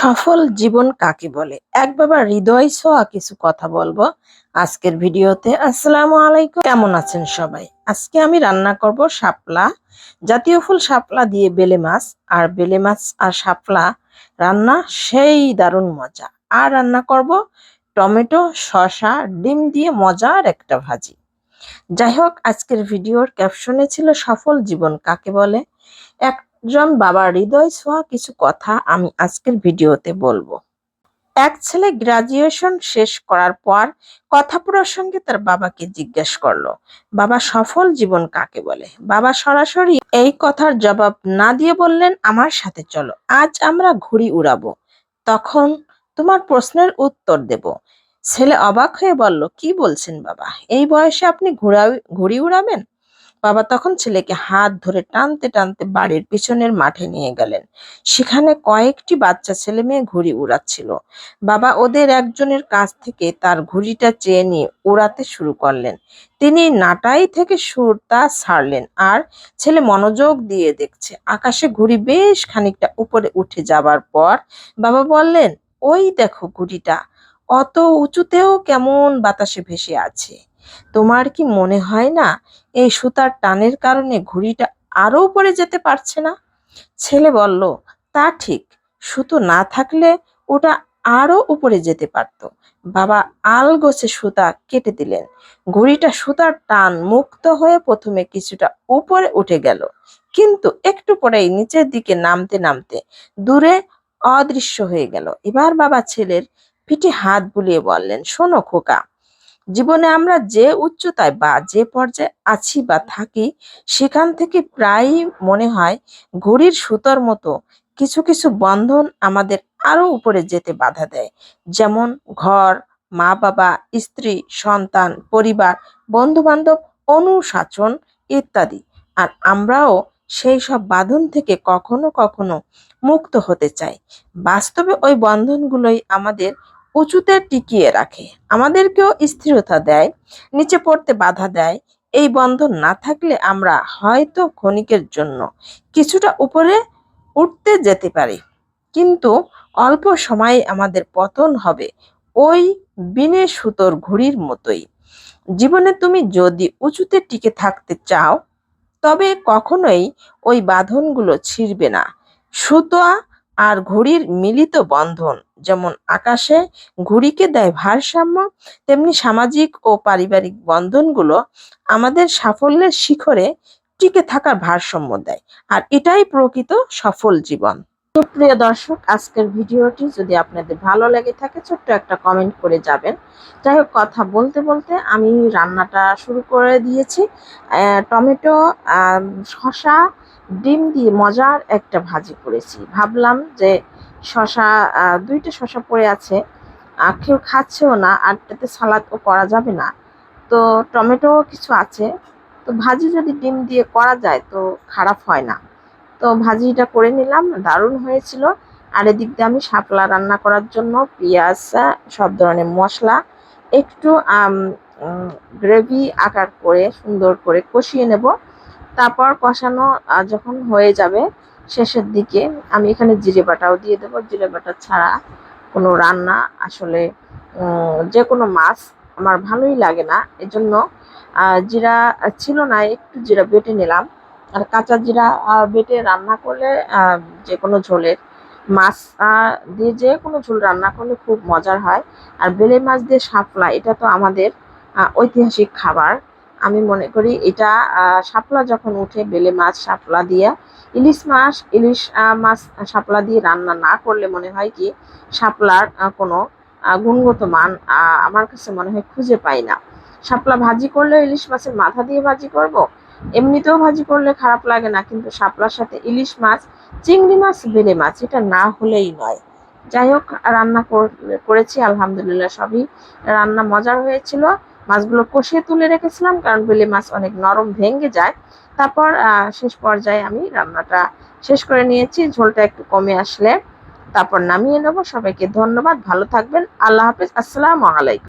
সফল জীবন কাকে বলে? এক বাবা হৃদয় ছোঁয়া কিছু কথা বলব আজকের ভিডিওতে। আসসালামু আলাইকুম। কেমন আছেন সবাই? আজকে আমি রান্না করব শাপলা, জাতীয় ফুল শাপলা দিয়ে বেলে মাছ। আর বেলে মাছ আর শাপলা রান্না সেই দারুণ মজা। আর রান্না করব টমেটো, শসা, ডিম দিয়ে মজার একটা ভাজি। যাই হোক, আজকের ভিডিওর ক্যাপশনে ছিল সফল জীবন কাকে বলে? একজন বাবার হৃদয় ছোঁয়া কিছু কথা আমি আজকের ভিডিওতে বলব। এক ছেলে গ্রাজুয়েশন শেষ করার পর কথা প্রসঙ্গে তার বাবাকে জিজ্ঞেস করল, বাবা, সফল জীবন কাকে বলে? বাবা সরাসরি এই কথার জবাব না দিয়ে বললেন, আমার সাথে চলো, আজ আমরা ঘুড়ি উড়াবো। তখন তোমার প্রশ্নের উত্তর দেব। ছেলে অবাক হয়ে বলল, কি বলছেন বাবা? এই বয়সে আপনি ঘোড়া, ঘুড়ি উড়াবেন? বাবা তখন ছেলেকে হাত ধরে টানতে টানতে বাড়ির পিছনের মাঠে নিয়ে গেলেন। সেখানে কয়েকটি বাচ্চা ছেলে মেয়ে ঘুড়ি উড়াচ্ছিল। বাবা ওদের একজনের কাছ থেকে তার ঘুড়িটা চেয়ে নিয়ে উড়াতে শুরু করলেন। তিনি নাটাই থেকে সুরটা ছাড়লেন আর ছেলে মনোযোগ দিয়ে দেখছে। আকাশে ঘুড়ি বেশ খানিকটা উপরে উঠে যাবার পর বাবা বললেন, ওই দেখো ঘুড়িটা, অত উঁচুতেও কেমন বাতাসে ভেসে আছে? তোমার কি মনে হয় না এই সুতার টানের কারণে ঘুড়িটা আরও উপরে যেতে পারছে না? ছেলে বলল, তা ঠিক, সুতো না থাকলে ওটা আরও উপরে যেতে পারত। বাবা আল গোছে সুতা কেটে দিলেন। ঘুড়িটা সুতার টান মুক্ত হয়ে প্রথমে কিছুটা উপরে উঠে গেল, কিন্তু একটু পরেই নিচের দিকে নামতে নামতে দূরে অদৃশ্য হয়ে গেল। এবার বাবা ছেলের পিঠে হাত বুলিয়ে বললেন, শোনো খোকা জীবনে আমরা যে উচ্চতায় বা যে পর্যায়ে আছি বা থাকি, সেখান থেকে প্রায়ই মনে হয় ঘড়ির সুতোর মতো কিছু কিছু বন্ধন আমাদের আরও উপরে যেতে বাধা দেয়। যেমন ঘর মা বাবা স্ত্রী, সন্তান, পরিবার বন্ধু বান্ধব অনুশাসন ইত্যাদি। আর আমরাও সেই সব বাঁধন থেকে কখনো কখনো মুক্ত হতে চাই। বাস্তবে ওই বন্ধনগুলোই আমাদের উঁচুতে টিকিয়ে রাখে। আমাদেরকেও স্থিরতা দেয়, নিচে পড়তে বাধা দেয়। এই বন্ধন না থাকলে আমরা হয়তো ক্ষণিকের জন্য কিছুটা উপরে উঠতে যেতে পারি। কিন্তু অল্প সময়ে আমাদের পতন হবে ওই বিনে সুতোর ঘুড়ির মতোই। জীবনে তুমি যদি উঁচুতে টিকে থাকতে চাও, তবে কখনোই ওই বাঁধনগুলো ছিঁড়বে না। সুতোয়া আর ঘড়ির মিলিত বন্ধন। যেমন আকাশে ঘুড়িকে দেয় ভারসাম্য, তেমনি সামাজিক ও পারিবারিক বন্ধনগুলো আমাদের সাফল্যের শিখরে টিকে থাকার ভারসাম্য দেয়। আর এটাই প্রকৃত সফল জীবন। প্রিয় দর্শক, আজকের ভিডিওটি যদি আপনাদের ভালো লেগে থাকে, ছোট্ট একটা কমেন্ট করে যাবেন। যাই হোক, কথা বলতে বলতে আমি রান্নাটা শুরু করে দিয়েছি। টমেটো শশা ডিম দিয়ে মজার একটা ভাজি করেছি। ভাবলাম যে শশা দুইটা শশা পড়ে আছে কেউ খাচ্ছেও না, আর এতে সালাদও করা যাবে না। তো টমেটো কিছু আছে, তো ভাজি যদি ডিম দিয়ে করা যায়, তো খারাপ হয় না। তো ভাজিটা করে নিলাম, দারুণ হয়েছিল। আর এদিক দিয়ে আমি শাপলা রান্না করার জন্য পেঁয়াজ, সব ধরনের মশলা, একটু গ্রেভি আকার করে সুন্দর করে কষিয়ে নেব। তারপর কষানো যখন হয়ে যাবে শেষের দিকে আমি এখানে জিরে বাটাও দিয়ে দেবো। জিরে বাটা ছাড়া কোনো রান্না আসলে যে কোনো মাছ আমার ভালোই লাগে না। এজন্য জিরা ছিল না, একটু জিরা বেটে নিলাম। আর কাঁচা জিরা বেটে রান্না করলে যে কোনো ঝোলের মাছ দিয়ে যে কোনো ঝোল রান্না করলে খুব মজার হয়। আর বেলে মাছ দিয়ে শাপলা, এটা তো আমাদের ঐতিহাসিক খাবার। আমি মনে করি এটা শাপলা যখন উঠে বেলে মাছ শাপলা দিয়ে, ইলিশ মাছ ইলিশ মাছ শাপলা দিয়ে রান্না না করলে মনে হয় কি শাপলার কোনো গুণগত মান আমার কাছে মনে হয় খুঁজে পাই না। শাপলা ভাজি করলে ইলিশ মাছের মাথা দিয়ে ভাজি করব। এমনিতেও ভাজি করলে খারাপ লাগে না, কিন্তু শাপলার সাথে ইলিশ মাছ, চিংড়ি মাছ, বেলে মাছ, এটা না হলেই নয়। যাই হোক, রান্না করেছি, আলহামদুলিল্লাহ সবই। রান্না মজার হয়েছিল, মাছগুলো কষিয়ে তুলে রেখেছিলাম, কারণ বেলে মাছ অনেক নরম ভেঙে যায়। তারপর শেষ পর্যায়ে আমি রান্নাটা শেষ করে নিয়েছি, ঝোলটা একটু কমে আসলে। তারপর নামিয়ে নেব। সবাইকে ধন্যবাদ, ভালো থাকবেন, আল্লাহ হাফিজ, আসসালামু আলাইকুম।